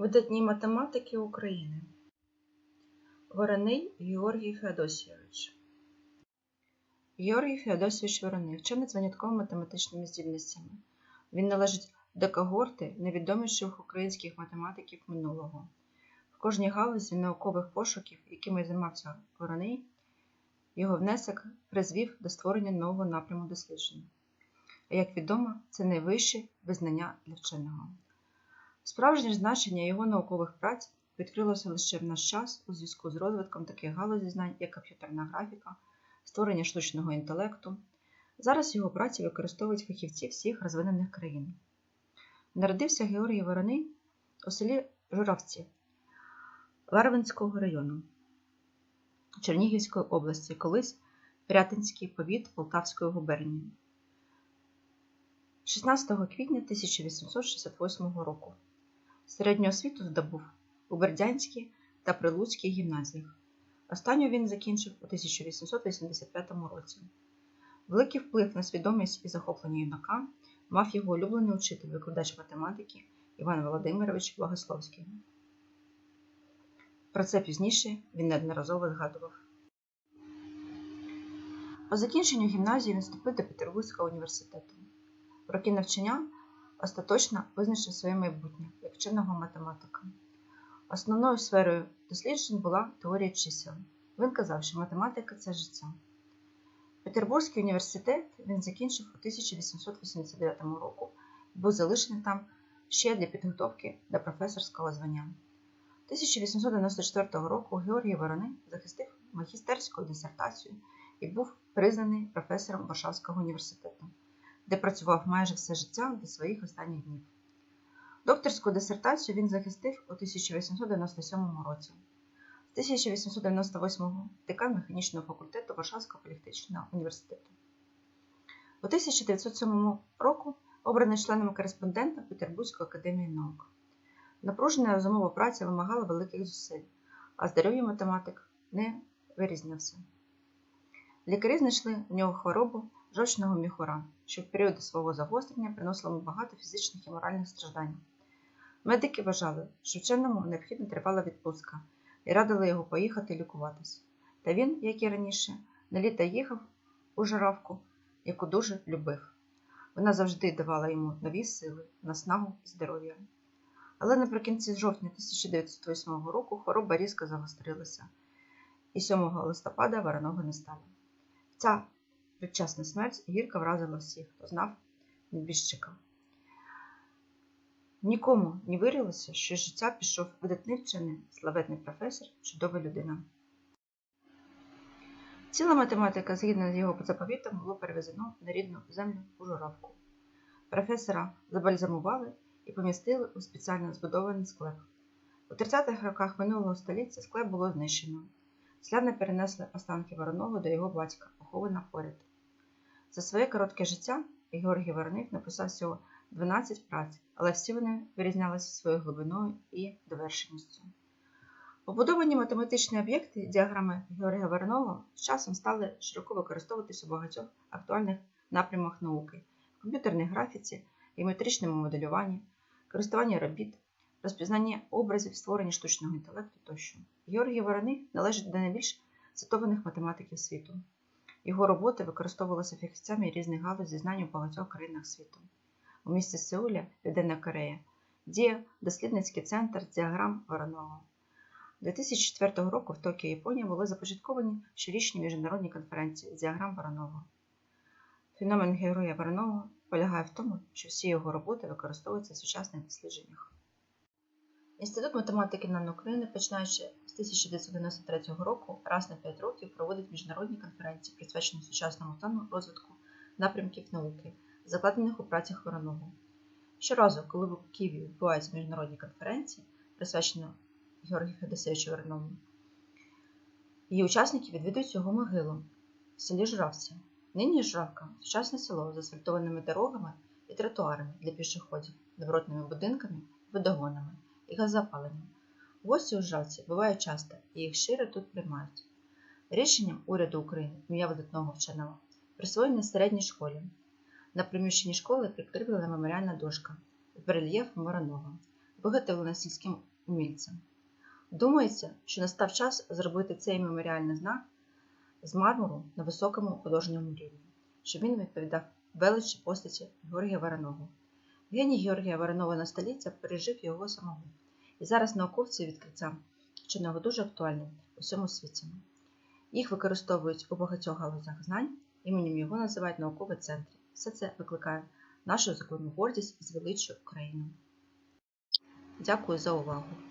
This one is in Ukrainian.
Видатні математики України. Вороний Георгій Феодосійович. Георгій Феодосійович Вороний вчений з винятковими математичними здібностями. Він належить до когорти найвідоміших українських математиків минулого. В кожній галузі наукових пошуків, якими займався Вороний, його внесок призвів до створення нового напряму досліджень. А як відомо, це найвище визнання для вченого. Справжнє значення його наукових праць відкрилося лише в наш час у зв'язку з розвитком таких галузей знань, як комп'ютерна графіка, створення штучного інтелекту. Зараз його праці використовують фахівці всіх розвинених країн. Народився Георгій Вороний у селі Журавці Ларвинського району Чернігівської області, колись Рятинський повіт Полтавської губернії. 16 квітня 1868 року. Середню освіту здобув у Бердянській та Прилуцькій гімназіях. Останню він закінчив у 1885 році. Великий вплив на свідомість і захоплення юнака мав його улюблений учитель, викладач математики Іван Володимирович Богословський. Про це пізніше він неодноразово згадував. По закінченню гімназії він вступив до Петербурзького університету. Роки навчання остаточно визначив своє майбутнє як вченого математика. Основною сферою досліджень була теорія чисел. Він казав, що математика це життя. Петербурзький університет він закінчив у 1889 році і був залишений там ще для підготовки до професорського звання. 1894 року Георгій Вороний захистив магістерську дисертацію і був признаний професором Варшавського університету, де працював майже все життя до своїх останніх днів. Докторську дисертацію він захистив у 1897 році. З 1898 декан механічного факультету Варшавського політехнічного університету. У 1907 року обраний членом кореспондента Петербурзької академії наук. Напружена розумова праця вимагала великих зусиль, а здоров'я математик не вирізнявся. Лікарі знайшли у нього хворобу жовчного міхура, що в періоди свого загострення приносило йому багато фізичних і моральних страждань. Медики вважали, що вченому необхідна тривала відпустка і радили його поїхати лікуватись. Та він, як і раніше, на літо їхав у жиравку, яку дуже любив. Вона завжди давала йому нові сили, наснагу і здоров'я. Але наприкінці жовтня 1908 року хвороба різко загострилася, і 7 листопада вороного не стало. Ця предчасна смерть гірко вразила всіх, хто знав небіжчика. Нікому не вирілося, що з життя пішов видатний вчений, славетний професор, чудова людина. Ціла математика, згідно з його заповітом, було перевезено на рідну землю у журавку. Професора забальзамували і помістили у спеціально збудований склеп. У 30-х роках минулого століття склеп було знищено. Селяни перенесли останки Вороного до його батька, похована поряд. За своє коротке життя Георгій Вороний написав всього 12 праць, але всі вони вирізнялися своєю глибиною і довершеністю. Побудовані математичні об'єкти діаграми Георгія Вороного з часом стали широко використовуватися у багатьох актуальних напрямах науки в комп'ютерній графіці, геометричному моделюванні, користуванні робіт, розпізнанні образів, створенні штучного інтелекту тощо. Георгій Вороний належить до найбільш цитованих математиків світу. Його роботи використовувалися фахівцями різних галузей знань у багатьох країнах світу. У місті Сеуля, Південна Корея, діє дослідницький центр діаграм Воронова. 2004 року в Токіо, Японія були започатковані щорічні міжнародні конференції діаграм Воронова. Феномен героя Воронова полягає в тому, що всі його роботи використовуються в сучасних дослідженнях. Інститут математики НАН України, починаючи з 1993 року, раз на 5 років проводить міжнародні конференції, присвячені сучасному стану розвитку напрямків науки, закладених у працях Воронова. Щоразу, коли в Києві відбуваються міжнародні конференції, присвячені Георгію Федосевичу Воронову, її учасники відвідують його могилу в селі Жравці. Нині Жравка сучасне село з асфальтованими дорогами і тротуарами для пішоходів, добротними будинками, водогонами і газопаленням. Гості у Жравці бувають часто і їх щиро тут приймають. Рішенням уряду України ім'я видатного вченого присвоєне середній школі. На приміщенні школи прикріплена меморіальна дошка з барельєфом Воронова, виготовлена сільським умільцям. Думається, що настав час зробити цей меморіальний знак з мармуру на високому художньому рівні, щоб він відповідав величі постаті Георгія Вороного. Геній Георгія Воронова на століття пережив його самого. І зараз науковці відкриття вченого дуже актуальні у всьому світі. Їх використовують у багатьох галузях знань, іменем його називають наукові центри. Все це викликає нашу законну гордість і звеличує Україну. Дякую за увагу!